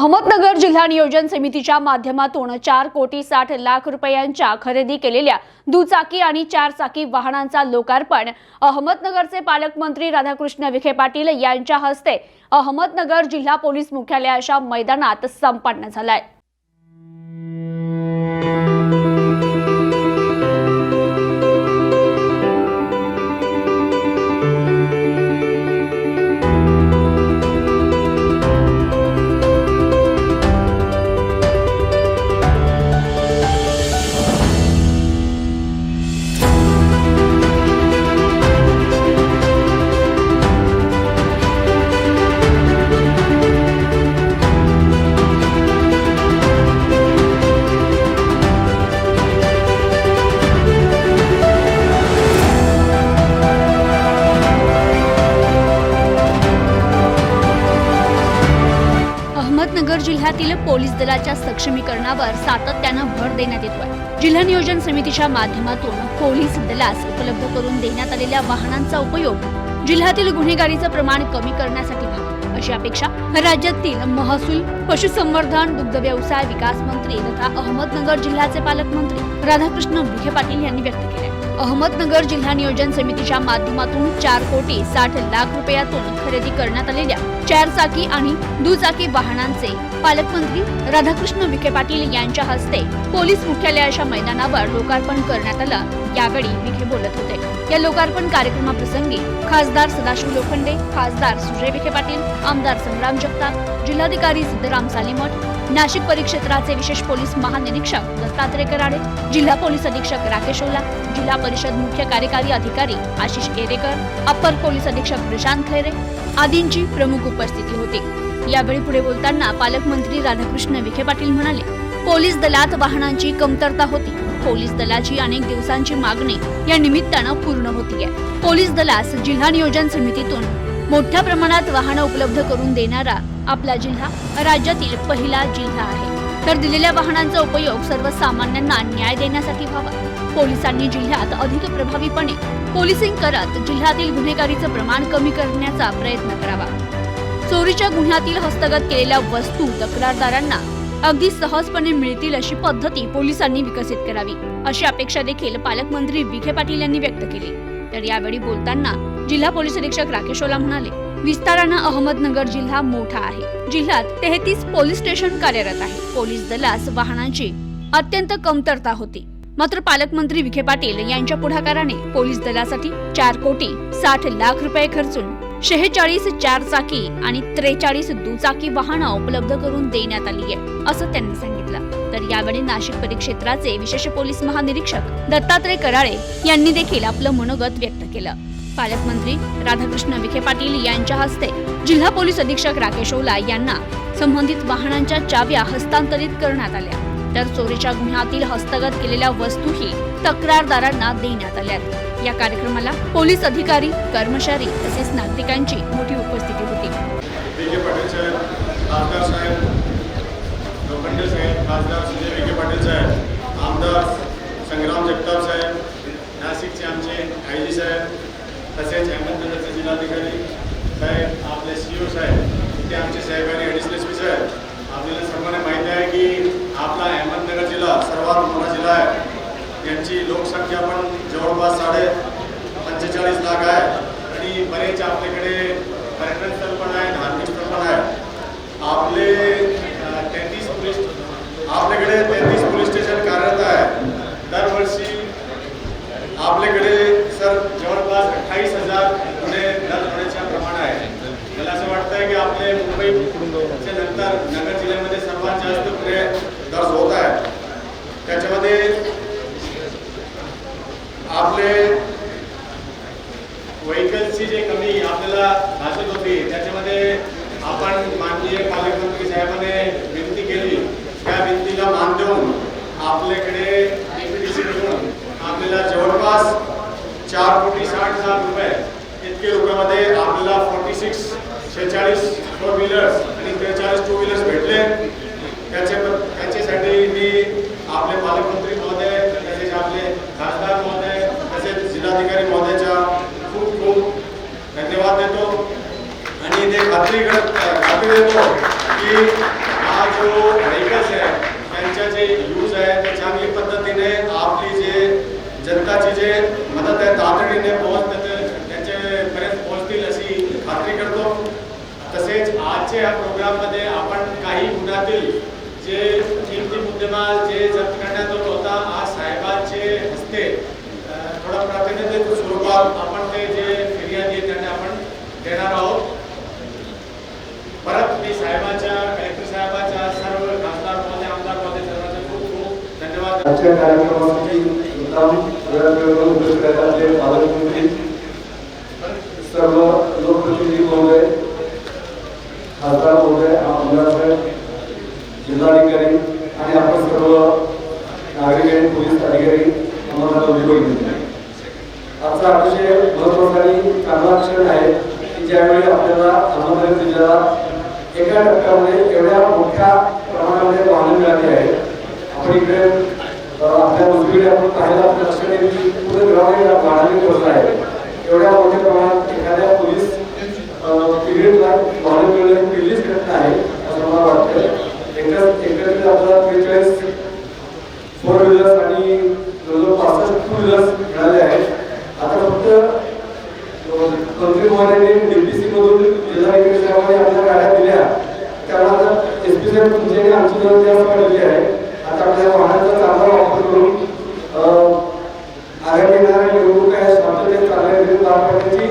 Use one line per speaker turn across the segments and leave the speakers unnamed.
अहमदनगर जिल्हा नियोजन समितीच्या माध्यमातून चार कोटी साठ लाख रुपयांच्या खरेदी केलेल्या दुचाकी आणि चार चाकी वाहनांचा लोकार्पण अहमदनगरचे पालकमंत्री राधाकृष्ण विखे पाटील यांच्या हस्ते अहमदनगर जिल्हा पोलीस मुख्यालयाच्या मैदानात संपन्न झालाय. जिल्ह्यातील पोलीस दलाच्या सक्षमीकरणावर सातत्यानं भर देण्यात येतोय. जिल्हा नियोजन समितीच्या माध्यमातून पोलीस दलास उपलब्ध करून देण्यात आलेल्या वाहनांचा उपयोग जिल्ह्यातील गुन्हेगारीचं प्रमाण कमी करण्यासाठी व्हावा अशी अपेक्षा राज्यातील महसूल पशुसंवर्धन दुग्ध व्यवसाय विकास मंत्री तथा अहमदनगर जिल्ह्याचे पालकमंत्री राधाकृष्ण विखे पाटील यांनी व्यक्त केले अहमदनगर जिल्हा नियोजन समितीच्या माध्यमातून चार कोटी साठ लाख रुपयातून खरेदी करण्यात आलेल्या चारचाकी आणि दुचाकी वाहनांचे पालकमंत्री राधाकृष्ण विखे पाटील यांच्या हस्ते पोलीस मुख्यालयाच्या मैदानावर लोकार्पण करण्यात आलं. यावेळी विखे बोलत होते. या लोकार्पण कार्यक्रमाप्रसंगी खासदार सदाशिव लोखंडे खासदार सुजय विखे पाटील आमदार संग्राम जगताप जिल्हाधिकारी सिद्धराम सालीमठ नाशिक परिक्षेत्राचे विशेष पोलीस महानिरीक्षक दत्तात्रय कराडे जिल्हा पोलीस अधीक्षक राकेश ओला जिल्हा परिषद मुख्य कार्यकारी अधिकारी आशिष केरेकर अप्पर पोलीस अधीक्षक प्रशांत खैरे आदींची प्रमुख उपस्थिती होती. यावेळी पुढे बोलताना पालकमंत्री राधाकृष्ण विखे पाटील म्हणाले पोलीस दलात वाहनांची कमतरता होती. पोलीस दलाची अनेक दिवसांची मागणी या निमित्तानं पूर्ण होतीये. पोलीस दलास जिल्हा नियोजन समितीतून मोठ्या प्रमाणात वाहनं उपलब्ध करून देणारा आपला जिल्हा राज्यातील पहिला जिल्हा आहे. तर दिलेल्या वाहनांचा उपयोग सर्वसामान्यांना न्याय देण्यासाठी व्हावा. पोलिसांनी जिल्ह्यात अधिक प्रभावीपणे पोलिसिंग करत जिल्ह्यातील गुन्हेगारीचं प्रमाण कमी करण्याचा प्रयत्न करावा. चोरीच्या गुन्ह्यातील हस्तगत केलेल्या वस्तू तक्रारदारांना अगदी सहजपणे मिळतील अशी पद्धती पोलिसांनी विकसित करावी. अशी अपेक्षा देखील पालकमंत्री विखे पाटील यांनी व्यक्त केली. तर यावेळी बोलताना जिल्हा पोलीस अधीक्षक राकेश ओला म्हणाले विस्तारानं अहमदनगर जिल्हा मोठा आहे. जिल्ह्यात तेहतीस पोलीस स्टेशन कार्यरत आहे. पोलीस दलास वाहनांची अत्यंत कमतरता होती. मात्र पालकमंत्री विखे पाटील यांच्या पुढाकाराने पोलीस दलासाठी चार कोटी साठ लाख रुपये खर्चून शेहेचाळीस चार चाकी आणि त्रेचाळीस दुचाकी वाहनं उपलब्ध करून देण्यात आली आहे असं त्यांनी सांगितलं. तर यावेळी नाशिक परिक्षेत्राचे विशेष पोलीस महानिरीक्षक दत्तात्रय कराळे यांनी देखील आपलं मनोगत व्यक्त केलं. पालकमंत्री राधाकृष्ण विखे पाटील यांच्या हस्ते जिल्हा पोलीस अधीक्षक राकेश ओला यांना संबंधित वाहनांच्या चाव्या हस्तांतरित करण्यात आल्या. तर चोरीच्या गुन्ह्यातील हस्तगत केलेल्या वस्तूही तक्रारदारांना देण्यात आल्यात या कार्यक्रमाला पोलीस अधिकारी कर्मचारी तसेच नागरिकांची मोठी उपस्थिती होती.
साहेब साहेब खासदार सुजय विखे पाटील साहेब आमदार संग्राम जगताप साहेब नाशिकचे आमचे आय जी साहेब तसेच अहमदनगरचे जिल्हाधिकारी साहेब आपले सी ओ साहेब इथे ॲडिशनल आपल्याला सर्वांना माहिती आहे की आपला अहमदनगर जिल्हा सर्वात मोठा जिल्हा आहे. यांची लोकसंख्या पण जवळपास साडे पंचेचाळीस लाख आहे. आणि बरेच आपल्याकडे पर्यटन स्थळ पण आहे धार्मिक स्थळ पण आहे. आपले तेहतीस पोलीस आपल्याकडे तेहतीस पोलीस स्टेशन कार्यरत आहे दरवर्षी आपल्याकडे सर जवळपास अठ्ठावीस हजार गुन्हे दर होण्याच्या प्रमाण आहे मला असं वाटतं आहे की आपले मुंबईच्या नंतर नगर जिल्ह्यामध्ये सर्वात जास्त गुन्हे दर्ज होत आहे त्याच्यामध्ये आपले व्हेकल्सची जे कमी आपल्याला भासत होती. त्याच्यामध्ये आपण माननीय पालकमंत्री साहेबांनी विनंती केली. त्या विनंतीला मान देऊन आपल्याकडे आपल्याला जवळपास चार कोटी साठ लाख रुपये इतके रुपयामध्ये आपल्याला फोर्टी सिक्स शेहेचाळीस फोर व्हीलर्स आणि त्रेचाळीस टू व्हीलर्स भेटले. त्याचे त्याच्यासाठी मी आपले पालकमंत्री महोदय तसेच आपले खासदार महोदय तसेच जिल्हाधिकारी महोदय खूप खूप धन्यवाद खात्री खात्री देतो की जो व्हेकल्स आहे त्यांच्या जे यूज आहे ते चांगली पद्धतीने आपली जे जनताची जे मदत आहे तातडीने पोहोचत त्यांच्यापर्यंत पोहोचतील अशी खात्री करतो. तसेच आजच्या या प्रोग्राममध्ये आपण काही गुन्ह्यातील जे किमती मुद्देमाल जे जप्त करण्यात आलं होता आज साहेबांचे हस्ते थोडं प्राधान्य स्वरूपात आपण ते जे फिर्यादी आहे त्यांना आपण देणार आहोत. परत मी साहेबांच्या कलेक्टर साहेबांच्या सर्व खासदार महोदय आमदार महोदय सर्वांचे खूप खूप धन्यवाद.
आजच्या कार्यक्रमासाठी उपस्थित पालकमंत्री सर्व लोकप्रतिनिधी महोदय खासदार महोदय आमदार साहेब जिल्हाधिकारी आणि आपण सर्व नागरिक आणि पोलीस अधिकारी आम्हाला दोन्ही बघितले आजचा अतिशय महत्त्वाचा आणि चांगला क्षण आहे की ज्यावेळी आपल्याला अहमदनगर जिल्ह्याला एका टप्प्यामध्ये एवढ्या मोठ्या प्रमाणामध्ये वाहनं मिळाली आहे आपण इकडे अ, आपल्या उजवीकडे आपण पाहायला आपलं की पुढे ग्रामीण वाहनाने करत आहे. एवढ्या मोठ्या प्रमाणात एखाद्या पोलीस पिरियडला वाहन मिळणे पहिलीच घटना आहे असं मला वाटतं एकच एकत्रित आपल्याला त्रेचाळीस फोर व्हीलर्स आणि जवळजवळ पासष्ट टू व्हीलर्स मिळाले आहेत. आता फक्त मंत्री डीपीसी मधून जिल्हाधिकारी साहेबांनी आपल्या गाड्या दिल्या. त्यामुळे आता एस पी साहेब आमची असं वाढलेली आहे. आता आपल्या वाहनाचा चांगला वापर करून अं, आगामी येणाऱ्या निवडणूक आहे शांततेत चांगल्या रीतीने पार पाडण्याची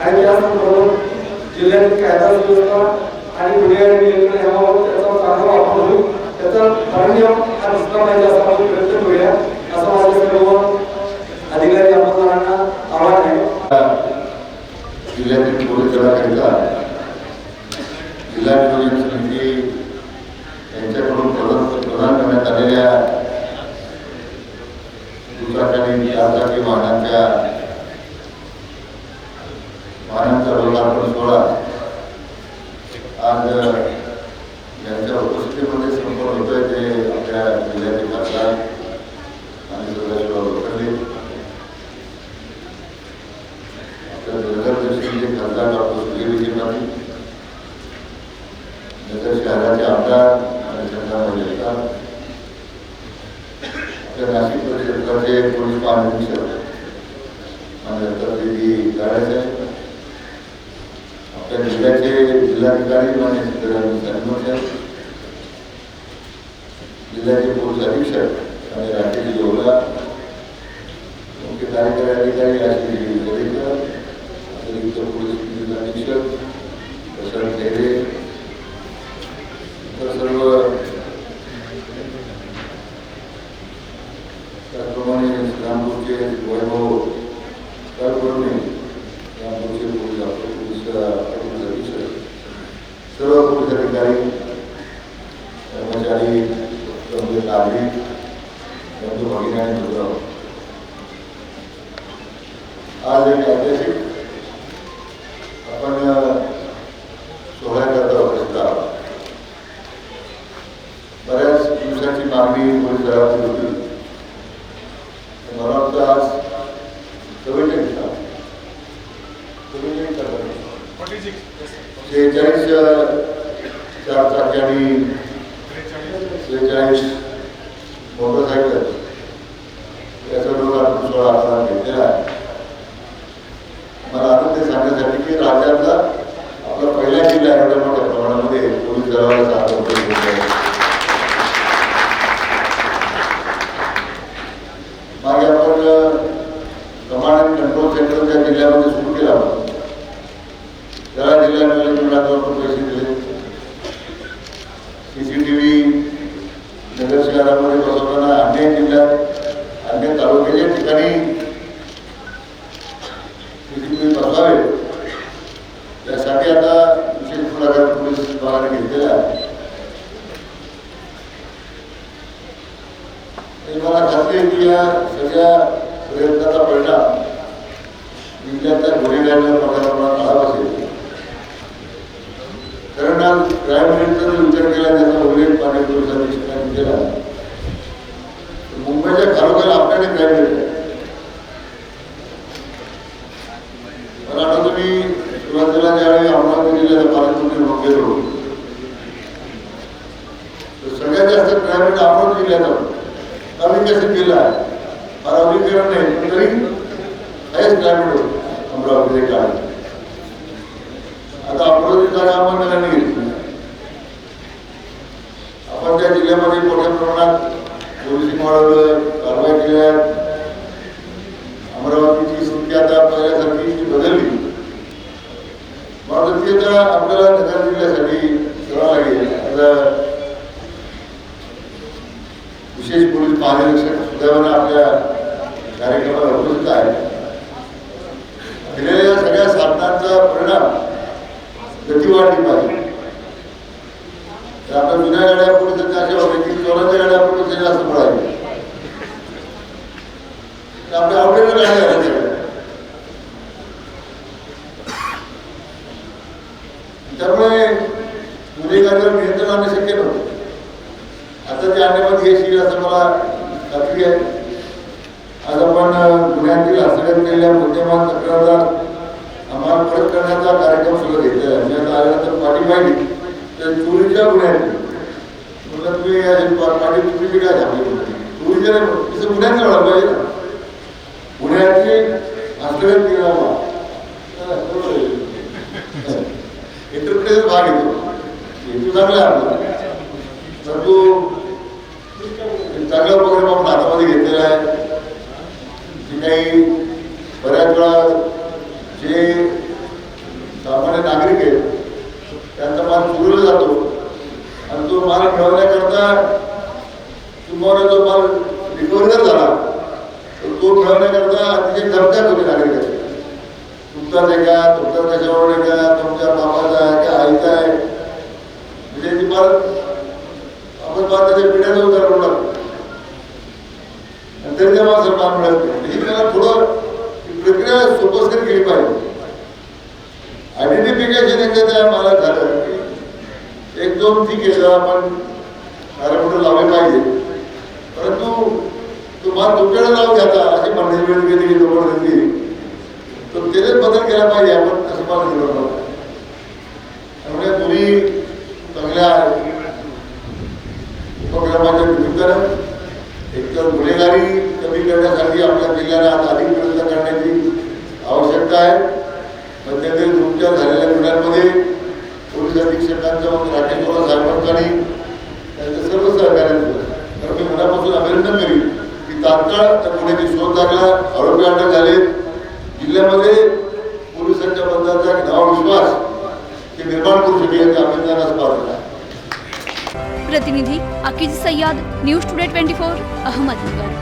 आणि त्याचबरोबर जिल्ह्यातील कायदा सुव्यवस्था आणि गुन्हे आणि नियंत्रण याबाबत त्याचा चांगला वापर होईल त्याचा परिणाम हा दिसला पाहिजे असा आपण प्रयत्न करूया असं माझ्या सर्व अधिकारी आमदारांना आव्हान आहे
जिल्ह्यातील पोलीस दलाकरिता जिल्हा नियोजन समिती यांच्याकडून प्रदान प्रदान करण्यात आलेल्या दुचाकी आणि चारचाकी वाहनांच्या वाहनांचा लोकार्पण सोहळा आज यांच्या उपस्थितीमध्ये संपन्न होतोय ते आपल्या जिल्ह्यातील खासदार आणि सदाशिवराव लोखंडे आपल्या नगर दक्षिणचे खासदार डॉक्टर सुधीर विजय पाटील नगर शहराचे आमदार आणि चंद्राबाई जगताप आपल्या नाशिक परिसराचे पोलीस महानिरीक्षक आणि दत्तात्रयजी गाड्याचे आपल्या जिल्ह्याचे जिल्हाधिकारी आणि साहेब जिल्ह्याचे पोलीस अधीक्षक आणि राकेश जोगला मुख्य कार्यकारी अधिकारी राष्ट्रीय दरेकर अतिरिक्त पोलीस पोलीस अधीक्षक प्रशांत ढेरे इतर सर्व त्याचप्रमाणे रामपूरचे वैभव त्याचप्रमाणे रामपूरचे पोलीस आपले पोलीस पोलीस अधीक्षक सर्व पोलीस अधिकारी कर्मचारी सर्व नागरिक बंधू भगिनी आणि मित्र आज एक ऐतिहासिक आपण अ, सोहळ्याकरता उपस्थित आहोत बऱ्याच दिवसाची दलाची होती. मला वाटतं आज चव्वेचाळीस चव्वेचाळीस शेहेचाळीस चार चाकी आणि शेहेचाळीस मोटरसायकल. याचा लोकार्पण सोहळा आपला घेतलेला आहे. मला आनंद सांगण्यासाठी की राज्यातला आपला पहिला जिल्हा एवढ्या मोठ्या प्रमाणामध्ये पोलीस दलाला साथ उपयोग होत आहे मागे आपण कमांड अँड कंट्रोल सेंटर त्या जिल्ह्यामध्ये सुरू केला होता त्याला जिल्हा नियोजन विभागावर पण पैसे दिले सीसीटीव्ही नगर शहरामध्ये बसवताना अन्य जिल्ह्यात अन्य तालुक्याच्या ठिकाणी सीसीटीव्ही बसवावे यासाठी आता विशेष पुढाकार पोलीस विभागाने घेतलेला आहे. मला खात्री आहे की या सगळ्या प्रयत्नाचा परिणाम जिल्ह्यातल्या गुन्हेगारीवर मोठ्या प्रमाणात आला बसेल कारण आज क्राईम रेटचा जर विचार केला त्याचा उल्लेख पाणी पोलिसांनी केला. मुंबईच्या खालोखाल आपल्याकडे क्राईम रेट आहे. मला तुम्ही सुरुवातीला ज्यावेळी अमरावती जिल्ह्याचा पालकमंत्री म्हणून गेलो सगळ्यात जास्त क्राईम अमरावती जिल्ह्यात होतं अविकसित जिल्हा आहे. फार अविकरण नाही पण तरी हेच क्राईम होतं अमरावती काळ आता अमरावतीचा जागा अहमदनगरने घेतली. आपण त्या जिल्ह्यामध्ये मोठ्या प्रमाणात पोलिसिंग वाढवलं कारवाई केल्या. अमरावती ती आता पहिल्यासारखी बदलली. म्हणून ती आता आपल्याला नगर जिल्ह्यासाठी करावं लागेल. आता विशेष पोलीस महानिरीक्षक सुद्धा आपल्या कार्यक्रमाला उपस्थित आहे दिलेल्या सगळ्या साधनांचा परिणाम गती वाढली पाहिजे तर आपल्या जुन्या गाड्या पोलिसांच्या अशा होत्या की चोराच्या गाड्या पोलिसांच्या जास्त पडायच्या तर आपल्या आवडीनं गाड्या झाल्या सगळ्या. त्यामुळे गुन्हेगारीवर नियंत्रण आणणं शक्य नव्हतं आता ते असं मला खात्री आहे. आज आपण पुण्यातील हस्तगत केलेल्या मुद्देमान तक्रारदार आम्हाला परत करण्याचा कार्यक्रम सुरू घेतलेला आहे. म्हणजे आता आल्यानंतर पाठी पाहिली तर चोरीच्या गुन्ह्यातील म्हटलं तुम्ही या पा- पाठी चोरीची काय झाली? चोरीच्या नाही तसं गुन्ह्यात कळलं पाहिजे ना. गुन्ह्याची हस्तगत केलेला इंटरप्रिटेशन भाग येतो हेतू चांगला आहे आपला. परंतु एक चांगला प्रोग्राम आपण हातामध्ये घेतलेला आहे. जे काही बऱ्याच वेळा जे सामान्य नागरिक आहेत त्यांचा माल चुरला जातो. आणि तो माल मिळवण्याकरता तुम्हाला जो माल रिकव्हरी जर झाला तर तो मिळवण्याकरता अतिशय धमक्यात होते नागरिक तुमचाच आहे का तुमचा त्याच्यावर आहे का तुमच्या बाबाचा आहे का आईचा आहे. म्हणजे ती माल आपण पाहता त्याच्या पिढ्याचा उतार लागतो आणि तरी माणसाला म्हणजे मान मिळत नाही. म्हणजे ही त्याला थोडं प्रक्रिया सोपस्कर केली पाहिजे. आयडेंटिफिकेशन एकदा त्या मला झालं की एक दोन ठीक आहे आपण पॅरामीटर लावले पाहिजे. परंतु तुम्हाला तुमच्याकडे लावून घ्याता अशी म्हणणे वेळ गेली की जबरदस्ती तर त्याच्यात बदल केला पाहिजे आपण असं मला दिलं पाहिजे त्यामुळे दोन्ही चांगल्या उपक्रमाच्या निमित्तानं एकतर गुन्हेगारी कमी करण्यासाठी आपल्या जिल्ह्याला आता अधिक प्रयत्न करण्याची आवश्यकता आहे. मध्यंतरी उपचार झालेल्या गुन्ह्यांमध्ये पोलीस अधीक्षकांचं मग राकेश्वर साहेबांचं त्यांच्या सर्व सहकार्यांचं तर मी मनापासून अभिनंदन करीन की तात्काळ त्या गुन्ह्याची शोध लागला आरोपी अटक झाले. जिल्ह्यामध्ये पोलिसांच्या बद्दलचा एक नवा विश्वास हे निर्माण करू शकेल ते अभिनंदनास पात्र आहे.
प्रतिनिधी Akij Sayyad news today twenty four Ahmednagar.